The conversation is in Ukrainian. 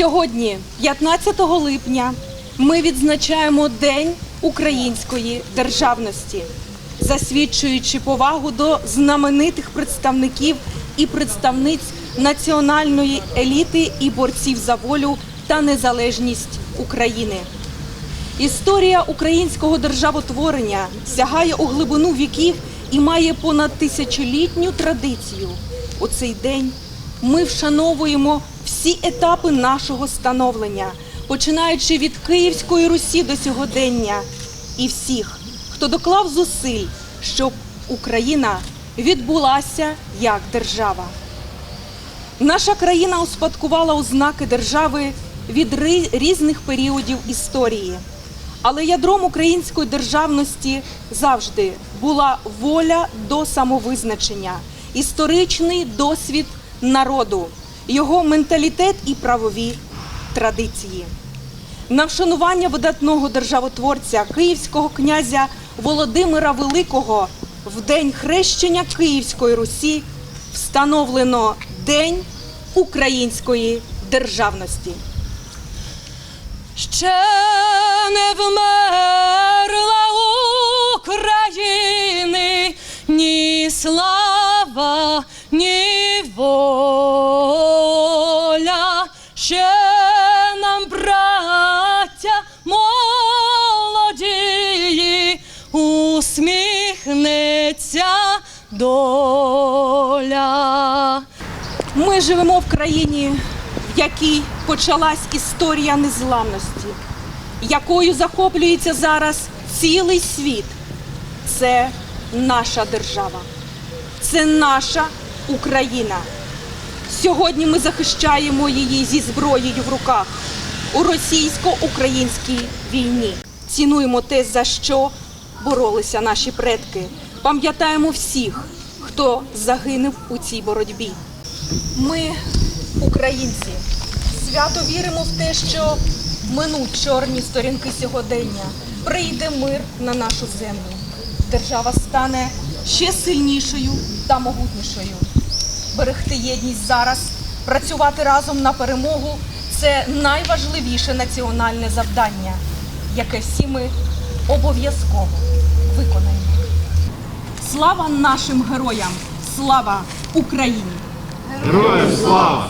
Сьогодні, 15 липня, ми відзначаємо День української державності, засвідчуючи повагу до знаменитих представників і представниць національної еліти і борців за волю та незалежність України. Історія українського державотворення сягає у глибину віків і має понад тисячолітню традицію. У цей день ми вшановуємо всі етапи нашого становлення, починаючи від Київської Русі до сьогодення, і всіх, хто доклав зусиль, щоб Україна відбулася як держава. Наша країна успадкувала ознаки держави від різних періодів історії. Але ядром української державності завжди була воля до самовизначення, історичний досвід народу, його менталітет і правові традиції. На вшанування видатного державотворця київського князя Володимира Великого в день хрещення Київської Русі встановлено День української державності. Ще не вмерла України ні слава, усміхнеться доля. Ми живемо в країні, в якій почалась історія незламності, якою захоплюється зараз цілий світ. Це наша держава, це наша Україна. Сьогодні ми захищаємо її зі зброєю в руках у російсько-українській війні. Цінуємо те, за що боролися наші предки. Пам'ятаємо всіх, хто загинув у цій боротьбі. Ми, українці, свято віримо в те, що минуть чорні сторінки сьогодення, прийде мир на нашу землю. Держава стане ще сильнішою та могутнішою. Берегти єдність зараз, працювати разом на перемогу це найважливіше національне завдання, яке всі ми обов'язково виконаємо. Слава нашим героям! Слава Україні! Героям слава!